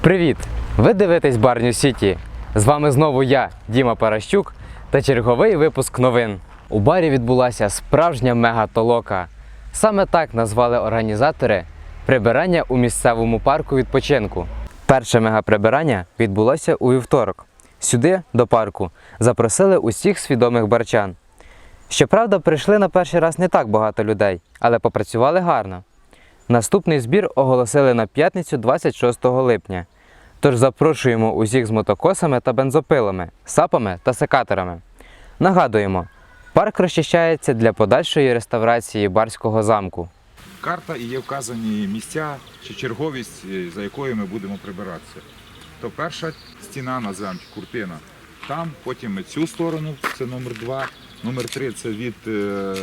Привіт! Ви дивитесь Барню Сіті. З вами знову я, Діма Паращук, та черговий випуск новин. У барі відбулася справжня мегатолока. Саме так назвали організатори прибирання у місцевому парку відпочинку. Перше мегаприбирання відбулося у вівторок. Сюди, до парку, запросили усіх свідомих барчан. Щоправда, прийшли на перший раз не так багато людей, але попрацювали гарно. Наступний збір оголосили на п'ятницю 26 липня. Тож запрошуємо усіх з мотокосами та бензопилами, сапами та секаторами. Нагадуємо, парк розчищається для подальшої реставрації барського замку. Карта і є вказані місця чи черговість, е, за якою ми будемо прибиратися. То перша стіна називаємо куртина. Там, потім ми цю сторону, це номер два. Номер три це від е,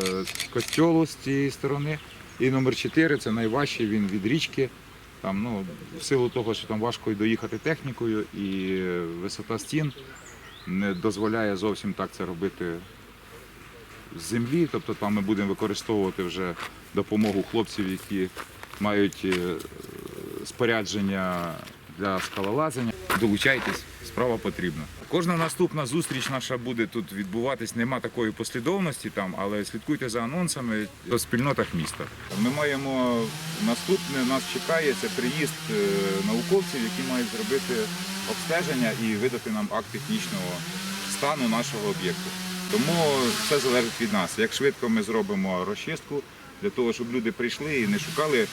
костьолу з цієї сторони. І номер чотири це найважчий, він від річки. Там, ну, в силу того, що там важко й доїхати технікою, і висота стін не дозволяє зовсім так це робити з землі. Тобто там ми будемо використовувати вже допомогу хлопців, які мають е, спорядження для скалолазання. Долучайтесь, справа потрібна. Кожна наступна зустріч наша буде тут відбуватись. Нема такої послідовності там, але слідкуйте за анонсами в спільнотах міста. Ми маємо наступне, нас чекає це приїзд е, науковців, які мають зробити обстеження і видати нам акт технічного стану нашого об'єкту. Тому все залежить від нас. Як швидко ми зробимо розчистку для того, щоб люди прийшли і не шукали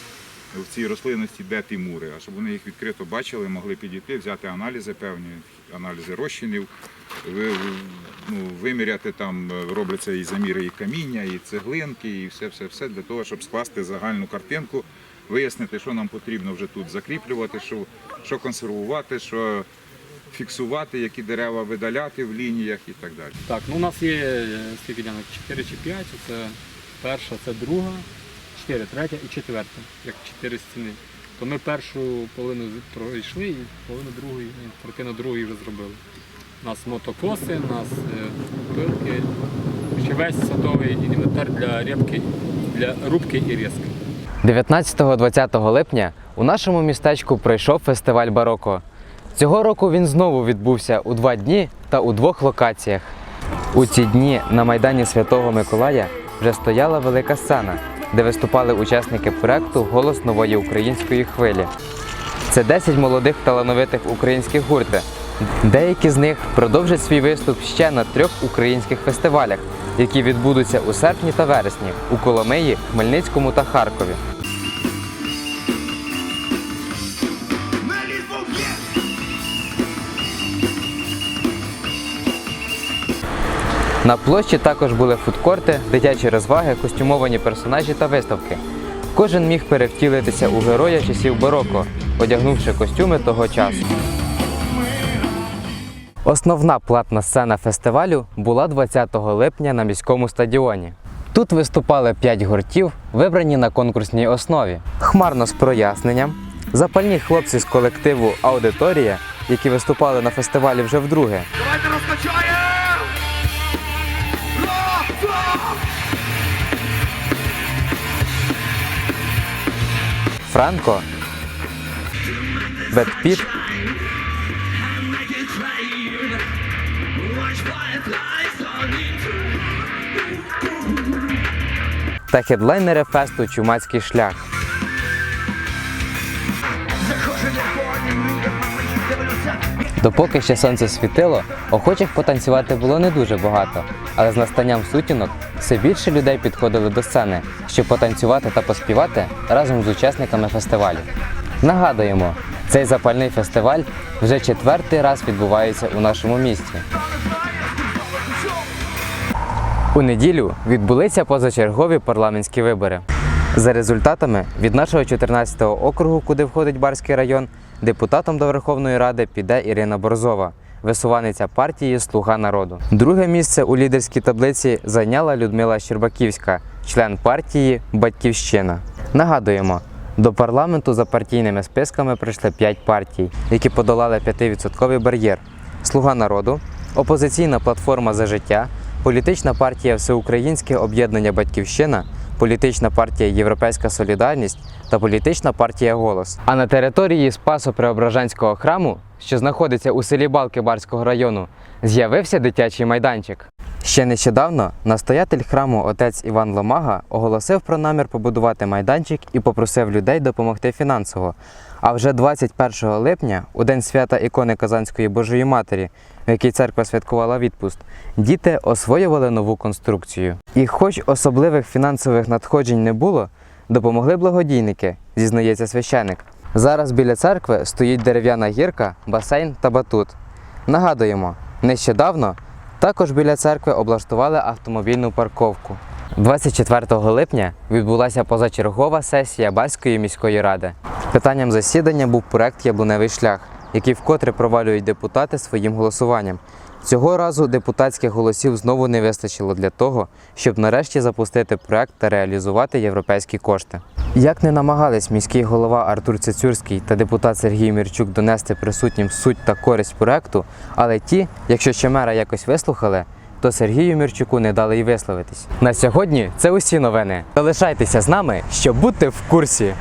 в цій рослинності, де ті мури, а щоб вони їх відкрито бачили, могли підійти, взяти аналізи певні, аналізи розчинів, ну, виміряти там, робляться і заміри і каміння, і цеглинки, і все, все, все для того, щоб скласти загальну картинку, вияснити, що нам потрібно вже тут закріплювати, що, що консервувати, що фіксувати, які дерева видаляти в лініях і так далі. Так, ну у нас є скільки ділянок? 4 чи 5, це перша, це друга, 4, третя і четверта, як 4 стіни. То ми першу половину пройшли і половину другої, третину другої вже зробили. У нас мотокоси, у нас е, пилки, ще весь садовий інвентар для рябки, для рубки і різки. 19-20 липня у нашому містечку пройшов фестиваль Бароко. Цього року він знову відбувся у два дні та у двох локаціях. У ці дні на Майдані Святого Миколая вже стояла велика сцена, де виступали учасники проекту Голос нової української хвилі. Це 10 молодих талановитих українських гуртів. Деякі з них продовжать свій виступ ще на трьох українських фестивалях, які відбудуться у серпні та вересні у Коломиї, Хмельницькому та Харкові. На площі також були фудкорти, дитячі розваги, костюмовані персонажі та виставки. Кожен міг перевтілитися у героя часів бароко, одягнувши костюми того часу. Основна платна сцена фестивалю була 20 липня на міському стадіоні. Тут виступали 5 гуртів, вибрані на конкурсній основі. Хмарно з проясненням, запальні хлопці з колективу Аудиторія, які виступали на фестивалі вже вдруге. Давайте розкачаємо! Франко, Бет Піт та хедлайнери фесту Чумацький шлях. Допоки ще сонце світило, охочих потанцювати було не дуже багато, але з настанням сутінок все більше людей підходили до сцени, щоб потанцювати та поспівати разом з учасниками фестивалю. Нагадуємо, цей запальний фестиваль вже четвертий раз відбувається у нашому місті. У неділю відбулися позачергові парламентські вибори. За результатами від нашого 14-го округу, куди входить Барський район, депутатом до Верховної Ради піде Ірина Борзова, висуваниця партії Слуга народу. Друге місце у лідерській таблиці зайняла Людмила Щербаківська, член партії Батьківщина. Нагадуємо, до парламенту за партійними списками прийшли 5 партій, які подолали 5% бар'єр: Слуга народу, опозиційна платформа за життя, політична партія Всеукраїнське об'єднання Батьківщина, політична партія Європейська Солідарність та політична партія Голос. А на території Спасо-Преображенського храму, що знаходиться у селі Балки Барського району, з'явився дитячий майданчик. Ще нещодавно настоятель храму отець Іван Ломага оголосив про намір побудувати майданчик і попросив людей допомогти фінансово. А вже 21 липня, у день свята ікони Казанської Божої Матері, в якій церква святкувала відпуст, діти освоювали нову конструкцію. І хоч особливих фінансових надходжень не було, допомогли благодійники, зізнається священик. Зараз біля церкви стоїть дерев'яна гірка, басейн та батут. Нагадуємо, нещодавно також біля церкви облаштували автомобільну парковку. 24 липня відбулася позачергова сесія Баської міської ради. Питанням засідання був проект Яблуневий шлях, який вкотре провалюють депутати своїм голосуванням. Цього разу депутатських голосів знову не вистачило для того, щоб нарешті запустити проект та реалізувати європейські кошти. Як не намагались міський голова Артур Цицюрський та депутат Сергій Мірчук донести присутнім суть та користь проекту, але ті, якщо ще мера якось вислухали, то Сергію Мірчуку не дали й висловитись. На сьогодні це усі новини. Залишайтеся з нами, щоб бути в курсі.